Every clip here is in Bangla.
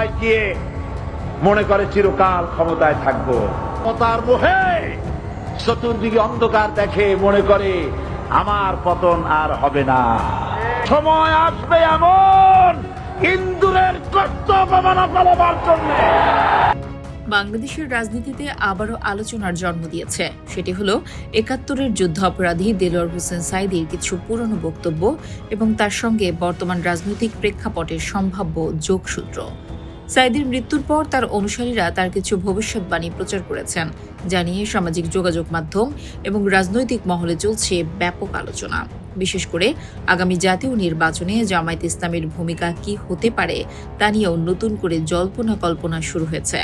ক্ষমতায় গিয়ে মনে করে চিরকাল ক্ষমতায় থাকব। ক্ষমতার মোহে চতুর্দিকে অন্ধকার দেখে মনে করে আমার পতন আর হবে না। সময় আসবে এমন ইন্দুরের কষ্ট অপমানা জন্যে। বাংলাদেশের রাজনীতিতে আবারও আলোচনার জন্ম দিয়েছে। সেটি হলো একাত্তরের যুদ্ধ অপরাধী দেলোয়ার হোসেন সাইদির কিছু পুরনো বক্তব্য এবং তার সঙ্গে বর্তমান রাজনৈতিক প্রেক্ষাপটের সম্ভাব্য যোগসূত্র। সাইদির মৃত্যুর পর তার অনুসারীরা তার কিছু ভবিষ্যৎবাণী প্রচার করেছেন যা নিয়ে সামাজিক যোগাযোগ মাধ্যম এবং রাজনৈতিক মহলে চলছে ব্যাপক আলোচনা। বিশেষ করে আগামী জাতীয় নির্বাচনে জামায়াত ইসলামের ভূমিকা কি হতে পারে তা নিয়েও নতুন করে জল্পনা কল্পনা শুরু হয়েছে।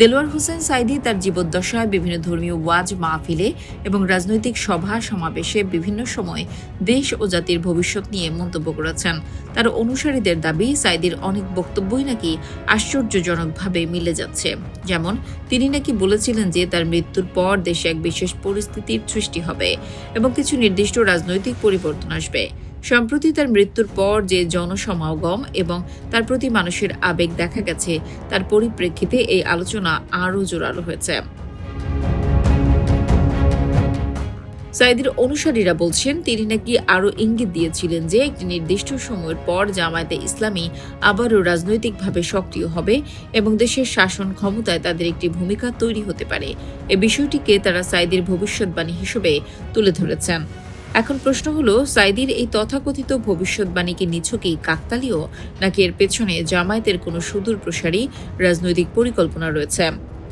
দেলোয়ার হোসেন সাইদি তার জীবদ্দশায় বিভিন্ন ধর্মীয় ওয়াজ, মাহফিলে এবং রাজনৈতিক সভা সমাবেশে বিভিন্ন সময় দেশ ও জাতির ভবিষ্যৎ নিয়ে মন্তব্য করেছেন। তার অনুসারীদের দাবি, সাইদির অনেক বক্তব্যই নাকি আশ্চর্যজনকভাবে মিলে যাচ্ছে। যেমন, তিনি নাকি বলেছিলেন যে তার মৃত্যুর পর দেশে এক বিশেষ পরিস্থিতির সৃষ্টি হবে এবং কিছু নির্দিষ্ট রাজনৈতিক পরিবর্তন আসবে। সম্প্রতি তার মৃত্যুর পর যে জনসমাগম এবং তার প্রতি মানুষের আবেগ দেখা গেছে, তার পরিপ্রেক্ষিতে এই আলোচনা আরও জোরালো হয়েছে। সাইদির অনুসারীরা বলছেন, তিনি নাকি আরও ইঙ্গিত দিয়েছিলেন যে একটি নির্দিষ্ট সময়ের পর জামায়াতে ইসলামী আবারও রাজনৈতিকভাবে সক্রিয় হবে এবং দেশের শাসন ক্ষমতায় তাদের একটি ভূমিকা তৈরি হতে পারে। এ বিষয়টিকে তারা সাইদির ভবিষ্যৎবাণী হিসেবে তুলে ধরেছেন। এখন প্রশ্ন হলো সাইদির এই তথাকথিত ভবিষ্যৎবাণী কি নিছকই কাকতালীয়, নাকি এর পেছনে জামায়াতের কোনো সুদূর প্রসারী রাজনৈতিক পরিকল্পনা রয়েছে?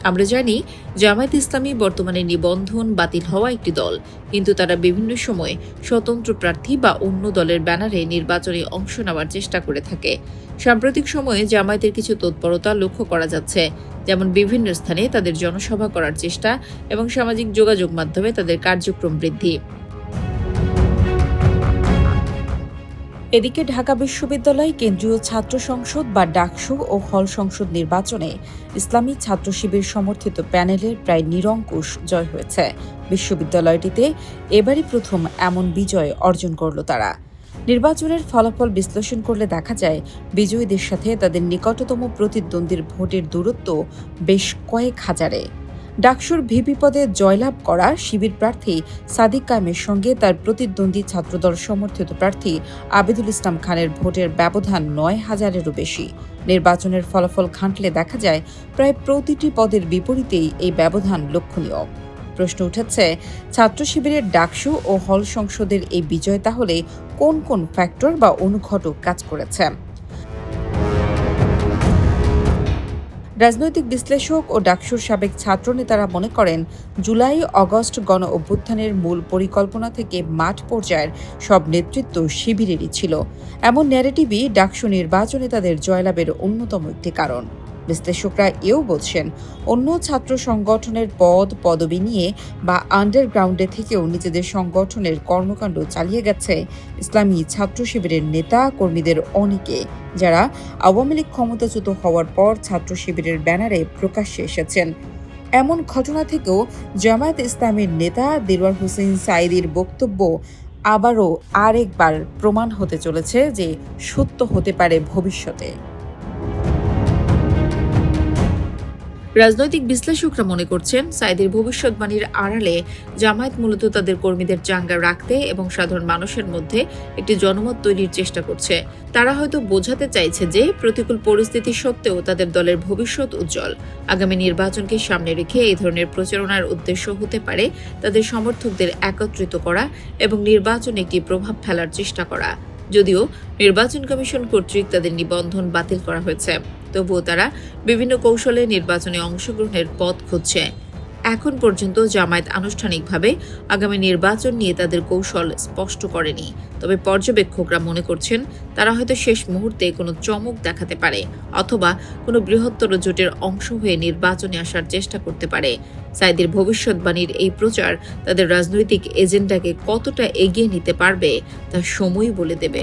আমরা জানি, জামায়াত ইসলামী বর্তমানে নিবন্ধন বাতিল হওয়া একটি দল, কিন্তু তারা বিভিন্ন সময়ে স্বতন্ত্র প্রার্থী বা অন্য দলের ব্যানারে নির্বাচনে অংশ নেওয়ার চেষ্টা করে থাকে। সাম্প্রতিক সময়ে জামায়াতের কিছু তৎপরতা লক্ষ্য করা যাচ্ছে, যেমন বিভিন্ন স্থানে তাদের জনসভা করার চেষ্টা এবং সামাজিক যোগাযোগ মাধ্যমে তাদের কার্যক্রম বৃদ্ধি। এদিকে ঢাকা বিশ্ববিদ্যালয় কেন্দ্রীয় ছাত্র সংসদ বা ডাকসু ও হল সংসদ নির্বাচনে ইসলামী ছাত্র শিবির সমর্থিত প্যানেলের প্রায় নিরঙ্কুশ জয় হয়েছে। বিশ্ববিদ্যালয়টিতে এবারই প্রথম এমন বিজয় অর্জন করল তারা। নির্বাচনের ফলাফল বিশ্লেষণ করলে দেখা যায়, বিজয়ীদের সাথে তাদের নিকটতম প্রতিদ্বন্দ্বীর ভোটের দূরত্ব বেশ কয়েক হাজারে। ডাকসুর ভিপি পদে জয়লাভ করা শিবির প্রার্থী সাদিক কায়েমের সঙ্গে তার প্রতিদ্বন্দ্বী ছাত্রদল সমর্থিত প্রার্থী আবিদুল ইসলাম খানের ভোটের ব্যবধান নয় হাজারেরও বেশি। নির্বাচনের ফলাফল ঘাঁটলে দেখা যায়, প্রায় প্রতিটি পদের বিপরীতেই এই ব্যবধান লক্ষণীয়। প্রশ্ন উঠেছে, ছাত্র শিবিরের ডাকসু ও হল সংসদের এই বিজয় তাহলে কোন কোন ফ্যাক্টর বা অনুঘটক কাজ করেছে? রাজনৈতিক বিশ্লেষক ও ডাকসুর সাবেক ছাত্রনেতারা মনে করেন, জুলাই, অগস্ট গণ অভ্যুত্থানের মূল পরিকল্পনা থেকে মাঠ পর্যায়ের সব নেতৃত্ব শিবিরেরই ছিল। এমন ন্যারেটিভই ডাকসু নির্বাচনে তাদের জয়লাভের অন্যতম একটি কারণ। বিশ্লেষকরা এও বলছেন, অন্য ছাত্র সংগঠনের পদ, পদবি নিয়ে বা আন্ডারগ্রাউন্ডে থেকেও নিজেদের সংগঠনের কর্মকাণ্ড চালিয়ে গেছে ইসলামী ছাত্র শিবিরের নেতা কর্মীদের অনেকে, যারা আওয়ামী লীগ ক্ষমতাচ্যুত হওয়ার পর ছাত্র শিবিরের ব্যানারে প্রকাশ্যে এসেছেন। এমন ঘটনা থেকেও জামায়াত ইসলামের নেতা দেলোয়ার হোসেন সাইদির বক্তব্য আবারও আরেকবার প্রমাণ হতে চলেছে যে সত্য হতে পারে ভবিষ্যতে। রাজনৈতিক বিশ্লেষকরা মনে করছেন সাইদের ভবিষ্যৎবাণীর আড়ালে জামায়াত মূলত তাদের কর্মীদের চাঙ্গা রাখতে এবং সাধারণ মানুষের মধ্যে একটি জনমত তৈরির চেষ্টা করছে। তারা হয়তো বোঝাতে চাইছে যে প্রতিকূল পরিস্থিতি সত্ত্বেও তাদের দলের ভবিষ্যৎ উজ্জ্বল। আগামী নির্বাচনকে সামনে রেখে এই ধরনের প্রচারণার উদ্দেশ্য হতে পারে তাদের সমর্থকদের একত্রিত করা এবং নির্বাচনে একটি প্রভাব ফেলার চেষ্টা করা। যদিও নির্বাচন কমিশন কর্তৃক তাদের নিবন্ধন বাতিল করা হয়েছে। তবুও তারা বিভিন্ন কৌশলে নির্বাচনে অংশগ্রহণের পথ খুঁজছে। এখন পর্যন্ত জামায়াত আনুষ্ঠানিকভাবে আগামী নির্বাচন নিয়ে তাদের কৌশল স্পষ্ট করেনি। তবে পর্যবেক্ষকরা মনে করছেন, তারা হয়তো শেষ মুহূর্তে কোনো চমক দেখাতে পারে অথবা কোনো বৃহত্তর জোটের অংশ হয়ে নির্বাচনে আসার চেষ্টা করতে পারে। সাইদের ভবিষ্যৎবাণীর এই প্রচার তাদের রাজনৈতিক এজেন্ডাকে কতটা এগিয়ে নিতে পারবে, তা সময় বলে দেবে।